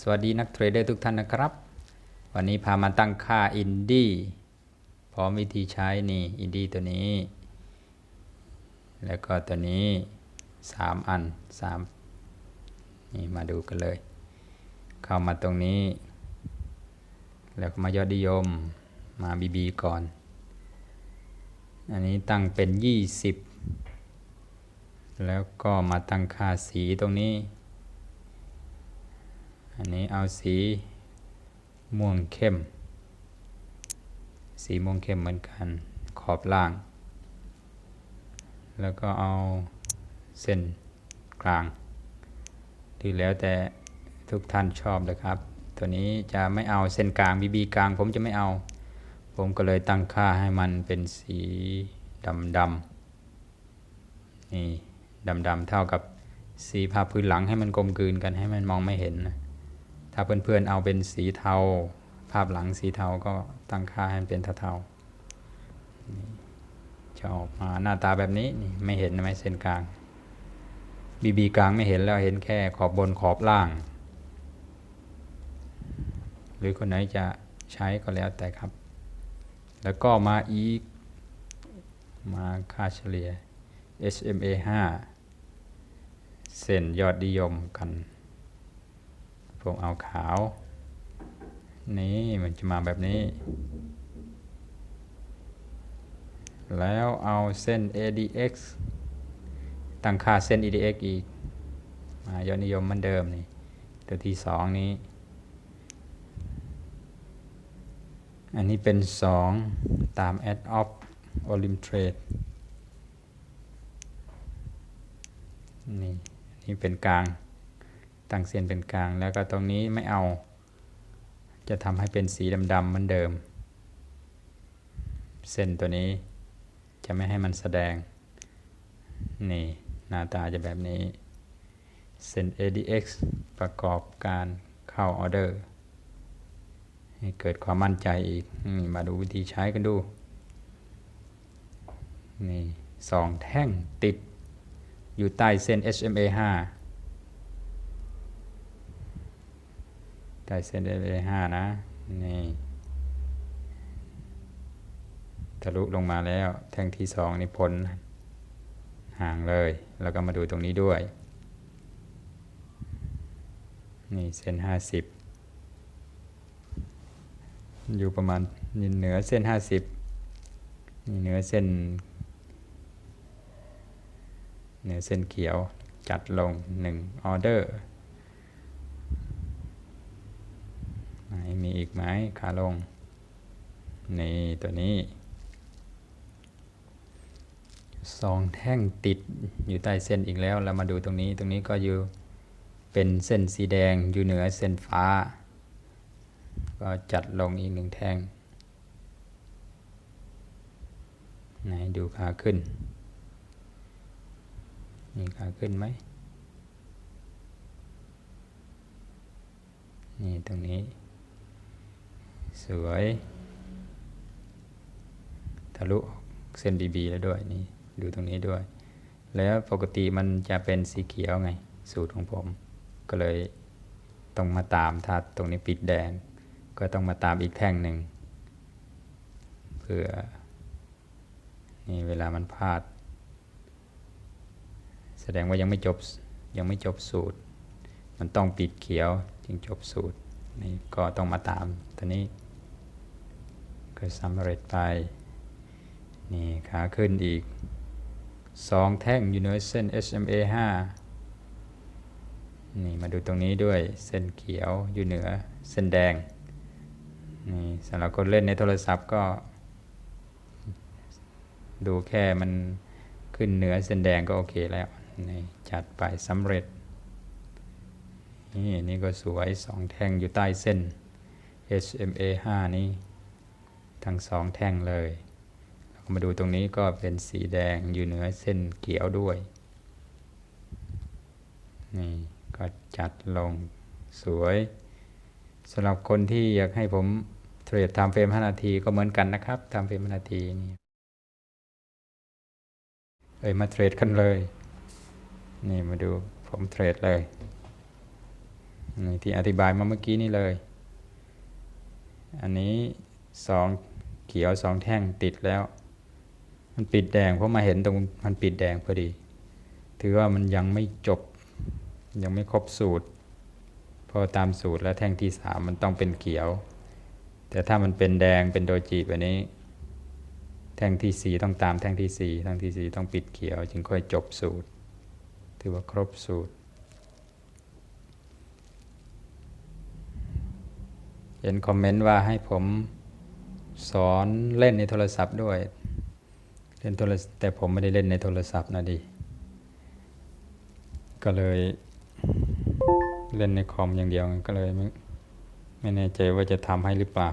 สวัสดีนักเทรดเดอร์ทุกท่านนะครับ วันนี้พามาตั้งค่าอินดี้พร้อมวิธีใช้นี่อินดี้ตัวนี้ แล้วก็ตัวนี้ 3 อัน 3 นี่มาดูกันเลย เข้ามาตรงนี้ แล้วก็มายอดนิยมมาบีบีก่อน อันนี้ตั้งเป็น 20 แล้วก็มาตั้งค่าสีตรงนี้ อันนี้เอาสีม่วงเข้ม สีม่วงเข้มเหมือนกัน ขอบล่าง แล้วก็เอาเส้นกลางที่แล้วแต่ทุกท่านชอบเลยครับ ตัวนี้จะไม่เอาเส้นกลางบีบีกลาง ผมจะไม่เอา ผมก็เลยตั้งค่าให้มันเป็นสีดำดำนี่ดำดำเท่ากับสีผ้าพื้นหลังให้มันกลมกลืนกันให้มันมองไม่เห็นนะ ถ้าเพื่อนๆเอาเป็นสีเทา ภาพหลังสีเทาก็ตั้งค่าให้มันเป็นเทาๆจะออกมาหน้าตาแบบนี้นี่ไม่เห็นไหมเส้นกลางบีบีกลางไม่เห็นแล้วเห็นแค่ขอบบนขอบล่าง หรือคนไหนจะใช้ก็แล้วแต่ครับ แล้วก็มาอีก มาค่าเฉลี่ย SMA 5 เส้นยอดนิยมกัน ผมเอาขาว นี่มันจะมาแบบนี้ แล้วเอาเส้น ADX ตั้งค่าเส้น EDX อีกมายอดนิยมมือนเดิมนี่ ตัวที่สองนี้ อันนี้เป็น 2 ตาม add of Olim Trade นี่ นี่เป็นกลาง ตั้งเส้นเป็นกลาง แล้วก็ตรงนี้ไม่เอา จะทำให้เป็นสีดำๆเหมือนเดิม เส้นตัวนี้จะไม่ให้มันแสดง นี่หน้าตาจะแบบนี้ เส้น ADX ประกอบการเข้าออเดอร์ให้เกิดความมั่นใจอีกมาดูวิธีใช้กันดู นี่สองแท่งติดอยู่ใต้เส้น HMA 5 ใต้เส้น HMA 5นะ นี่ ทะลุลงมาแล้ว แท่งที่สองนี่พ้นห่างเลย แล้วก็มาดูตรงนี้ด้วย นี่เส้น50อยู่ประมาณนเหนือเส้น50นี่เหนือเส้น เหนือเส้นเขียวจัดลง1ออเดอร์ ไหนมีอีกไหมขาลง นี่ตัวนี้สองแท่งติดอยู่ใต้เส้นอีกแล้ว เรามาดูตรงนี้ ตรงนี้ก็อยู่เป็นเส้นสีแดงอยู่เหนือเส้นฟ้า ก็จัดลงอีกหนึ่งแท่ง ไหนดูขาขึ้นมีขาขึ้นไหม นี่ตรงนี้ สวย ทะลุเส้น BB แล้วด้วยนี่ดูตรงนี้ด้วย แล้วปกติมันจะเป็นสีเขียวไง สูตรของผม ก็เลยต้องมาตามถ้าตรงนี้ปิดแดง ก็ต้องมาตามอีกแท่งหนึ่งเพื่อนี่เวลามันพลาด แสดงว่ายังไม่จบยังไม่จบสูตร มันต้องปิดเขียวจึงจบสูตรนี่ก็ต้องมาตามตอนนี้ ก็สำเร็จไปนี่ขาขึ้นอีกสองแท่งอยู่เหนือเส้น SMA 5นี่มาดูตรงนี้ด้วยเส้นเขียวอยู่เหนือเส้นแดงนี่สำหรับคนเล่นในโทรศัพท์ก็ ดูแค่มันขึ้นเหนือเส้นแดงก็โอเคแล้วนี่จัดไปสำเร็จนี่นี่ก็สวยสองแท่งอยู่ใต้เส้น HMA 5 นี้ ทั้งสองแท่งเลยเรามาดูตรงนี้ก็เป็นสีแดงอยู่เหนือเส้นเขียวด้วย นี่ก็จัดลงสวยสำหรับคนที่อยากให้ผมเทรดทำเฟรม5นาทีก็เหมือนกันนะครับทำเฟรม5นาทีนี่เอ้ยมาเทรดกันเลย นี่มาดูผมเทรดเลยนี่ที่อธิบายมาเมื่อกี้นี่เลย อันนี้ สองเขียวสองแท่งติดแล้ว มันปิดแดงเพราะมาเห็นตรงมันปิดแดงพอดี ถือว่ามันยังไม่จบ ยังไม่ครบสูตร พอตามสูตรแล้วแท่งที่สามมันต้องเป็นเขียว แต่ถ้ามันเป็นแดงเป็นโดจิแบบนี้ แท่งที่สี่ต้องตามแท่งที่สี่แท่งที่สี่ต้องปิดเขียว จึงค่อยจบสูตร ถือว่าครบสูตรเห็นคอมเมนต์ว่าให้ผม สอนเล่นในโทรศัพท์ด้วย เล่นโทรศัพท์แต่ผมไม่ได้เล่นในโทรศัพท์นะดิก็เลยเล่นในคอมอย่างเดียวก็เลยไม่ไม่แน่ใจว่าจะทำให้หรือเปล่า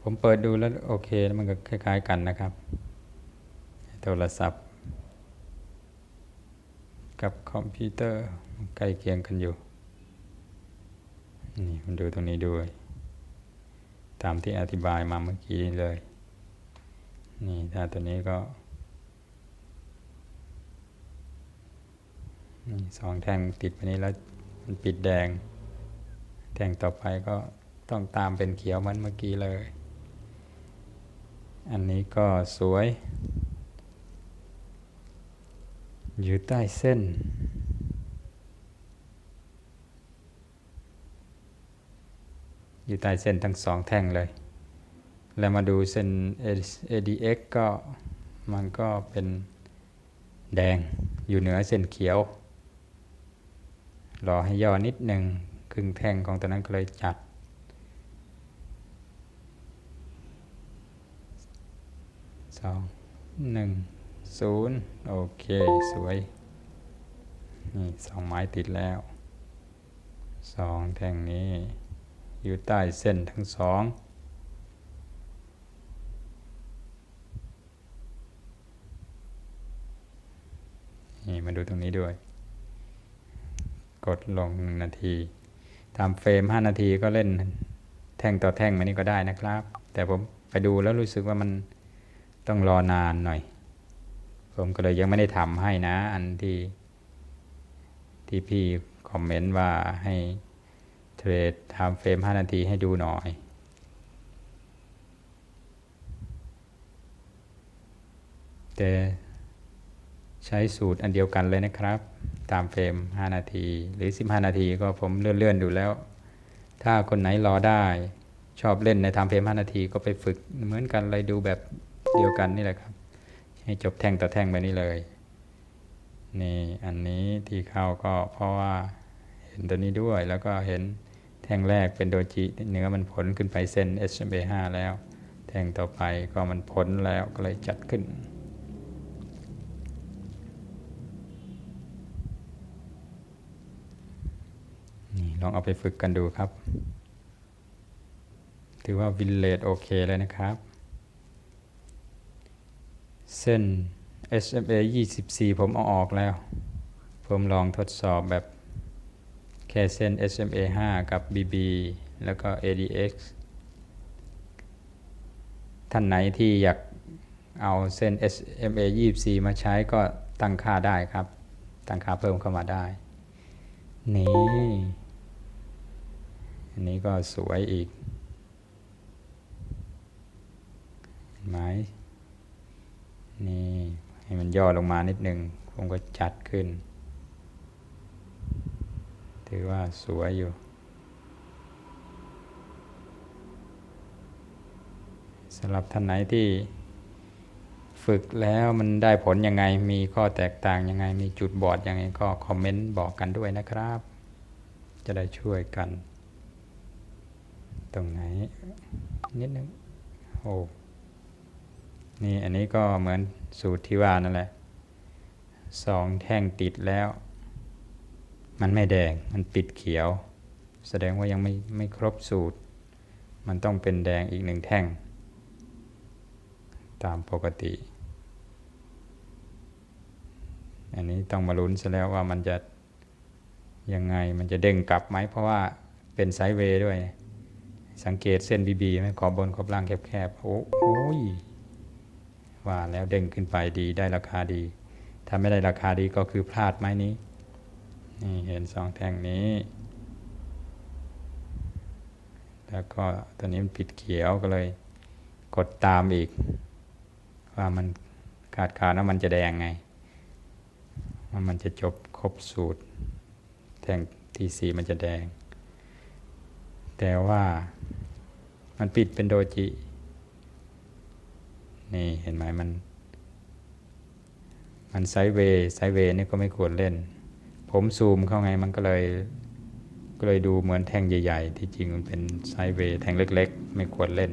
ผมเปิดดูแล้วโอเคแล้วมันก็คล้าย ๆ กันนะครับ โทรศัพท์ กับคอมพิวเตอร์ใกล้เคียงกันอยู่ นี่มันดูตรงนี้ด้วย ตามที่อธิบายมาเมื่อกี้เลย นี่ถ้าตัวนี้ก็นี่สองแท่งติดไปนี้แล้วมันปิดแดง แท่งต่อไปก็ต้องตามเป็นเขียวเหมันเมื่อกี้เลย อันนี้ก็สวย อยู่ใต้เส้น อยู่ใต้เส้นทั้งสองแท่งเลย แล้วมาดูเส้น ADX ก็มันก็เป็นแดงอยู่เหนือเส้นเขียว รอให้ย่อนิดหนึ่งครึ่งแท่งของตัวนั้นก็เลยจัด สอง หนึ่ง ศูนย์โอเค สวย นี่สองไม้ติดแล้ว สองแท่งนี้ อยู่ใต้เส้นทั้งสอง นี่มาดูตรงนี้ด้วย กดลงหนึ่งนาทีทำเฟรมห้านาทีก็เล่นแท่งต่อแท่งมานี่ก็ได้นะครับ แต่ผมไปดูแล้วรู้สึกว่ามันต้องรอนานหน่อย ผมก็เลยยังไม่ได้ทำให้นะ อันที่ที่พี่คอมเมนต์ว่าให้ เทรดทำเฟรม 5 นาทีให้ดูหน่อย แต่ใช้สูตรอันเดียวกันเลยนะครับ ตามเฟรม 5 นาที หรือ 15 นาทีก็ผมเลื่อนๆดูแล้ว ถ้าคนไหนรอได้ชอบเล่นในทำเฟรม 5 นาทีก็ไปฝึกเหมือนกันเลยดูแบบเดียวกันนี่แหละครับ ให้จบแท่งต่อแท่งไปนี้เลย นี่อันนี้ที่เข้าก็เพราะว่าเห็นตัวนี้ด้วยแล้วก็เห็น แท่งแรกเป็นโดจิเนื้อมันผลขึ้นไปเส้น SMA 5 แล้ว แท่งต่อไปก็มันผลแล้วก็เลยจัดขึ้น นี่ลองเอาไปฝึกกันดูครับ ถือว่าวินเลดโอเคเลยนะครับ เส้น SMA 24 ผมเอาออกแล้ว ผมลองทดสอบแบบ แค่เส้น SMA 5 กับ BB แล้วก็ ADX ท่านไหนที่อยากเอาเส้น SMA 24 มาใช้ก็ตั้งค่าได้ครับ ตั้งค่าเพิ่มเข้ามาได้ นี่ อันนี้ก็สวยอีกเห็นไหมนี่ ให้มันย่อลงมานิดนึงผมก็จัดขึ้น ถือว่าสวยอยู่ สำหรับท่านไหนที่ฝึกแล้วมันได้ผลยังไง มีข้อแตกต่างยังไง มีจุดบอดยังไงก็คอมเมนต์บอกกันด้วยนะครับ จะได้ช่วยกัน ตรงไหน นิดนึงโอ้นี่อันนี้ก็เหมือนสูตรที่ว่านั่นแหละสองแท่งติดแล้ว มันไม่แดงมันปิดเขียว แสดงว่ายังไม่ไม่ครบสูตร มันต้องเป็นแดงอีกหนึ่งแท่ง ตามปกติ อันนี้ต้องมาลุ้นซะแล้วว่ามันจะยังไงมันจะเด้งกลับไหมเพราะว่าเป็นไซด์เวย์ด้วย สังเกตเส้นบีบีไหมขอบบนขอบล่างแคบๆ โอ้โหว่าแล้วเด้งขึ้นไปดีได้ราคาดี ถ้าไม่ได้ราคาดีก็คือพลาดไม้นี้ นี่เห็นสองแท่งนี้ แล้วก็ตัวนี้มันปิดเขียวก็เลยกดตามอีก ว่ามันขาดขาดแล้วมันจะแดงไงว่ามันจะจบครบสูตร แท่งที่สีมันจะแดง แต่ว่ามันปิดเป็นโดจิ นี่เห็นไหมมัน มันไซเวไซเวนี่ก็ไม่ควรเล่น ผมซูมเข้าไงมันก็เลยก็เลยดูเหมือนแท่งใหญ่ ๆ ที่จริงมันเป็นไซเวย์แท่งเล็ก ๆ ไม่ควรเล่น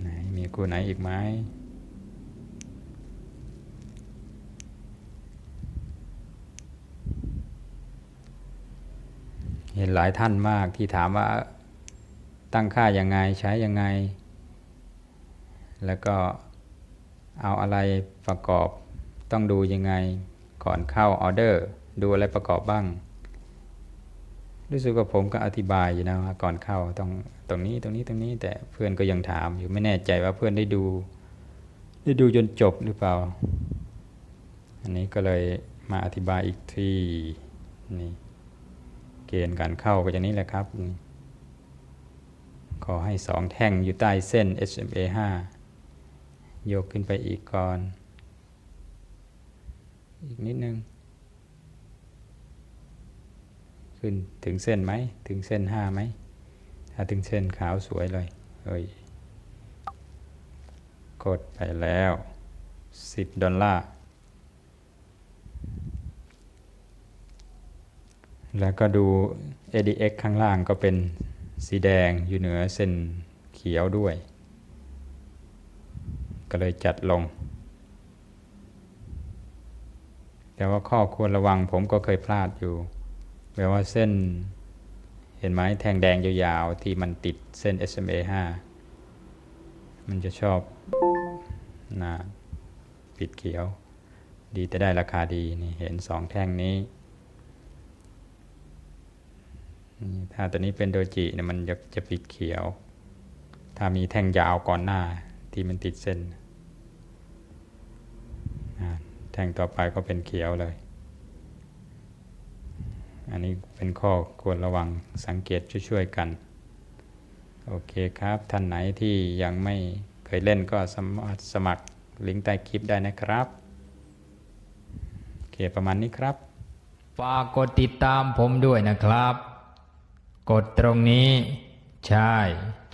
ไหนมีคู่ไหนอีกไหมเห็นหลายท่านมากที่ถามว่าตั้งค่ายังไงใช้ยังไง แล้วก็เอาอะไรประกอบต้องดูยังไง ก่อนเข้าออเดอร์ ดูอะไรประกอบบ้าง รู้สึกว่าผมก็อธิบายอยู่นะว่าก่อนเข้าต้องตรงนี้ตรงนี้ตรงนี้แต่เพื่อนก็ยังถามอยู่ไม่แน่ใจว่าเพื่อนได้ดู ได้ดูจนจบหรือเปล่า อันนี้ก็เลยมาอธิบายอีกทีนี่เกณฑ์การเข้าก็อย่างนี้แหละครับ ขอให้สองแท่งอยู่ใต้เส้น SMA 5ยกขึ้นไปอีกก่อน อีกนิดนึง ขึ้นถึงเส้นไหม ถึงเส้น5ไหม ถ้าถึงเส้นขาวสวยเลยเฮ้ยกดไปแล้ว 10 ดอลลาร์ แล้วก็ดู ADX ข้างล่างก็เป็นสีแดงอยู่เหนือเส้นเขียวด้วย ก็เลยจัดลง แต่ว่าข้อควรระวังผมก็เคยพลาดอยู่แปลว่าเส้น เห็นไหมแทงแดงยาวๆ ที่มันติดเส้น SMA 5 มันจะชอบนะปิดเขียว ดีแต่ได้ราคาดีนี่เห็นสองแท่งนี้ ถ้าตัวนี้เป็นโดจิเนี่ยมันจะจะปิดเขียว ถ้ามีแท่งยาวก่อนหน้าที่มันติดเส้น แท่งต่อไปก็เป็นเขียวเลย อันนี้เป็นข้อควรระวังสังเกตช่วยๆกัน โอเคครับ ท่านไหนที่ยังไม่เคยเล่นก็สามารถสมัครลิงก์ใต้คลิปได้นะครับโอเคประมาณนี้ครับ ฝากกดติดตามผมด้วยนะครับ กดตรงนี้ ใช่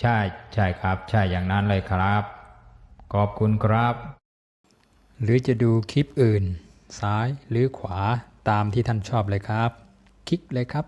ใช่ ใช่ครับ ใช่อย่างนั้นเลยครับ ขอบคุณครับ หรือจะดูคลิปอื่น ซ้ายหรือขวาตามที่ท่านชอบเลยครับ คลิกเลยครับ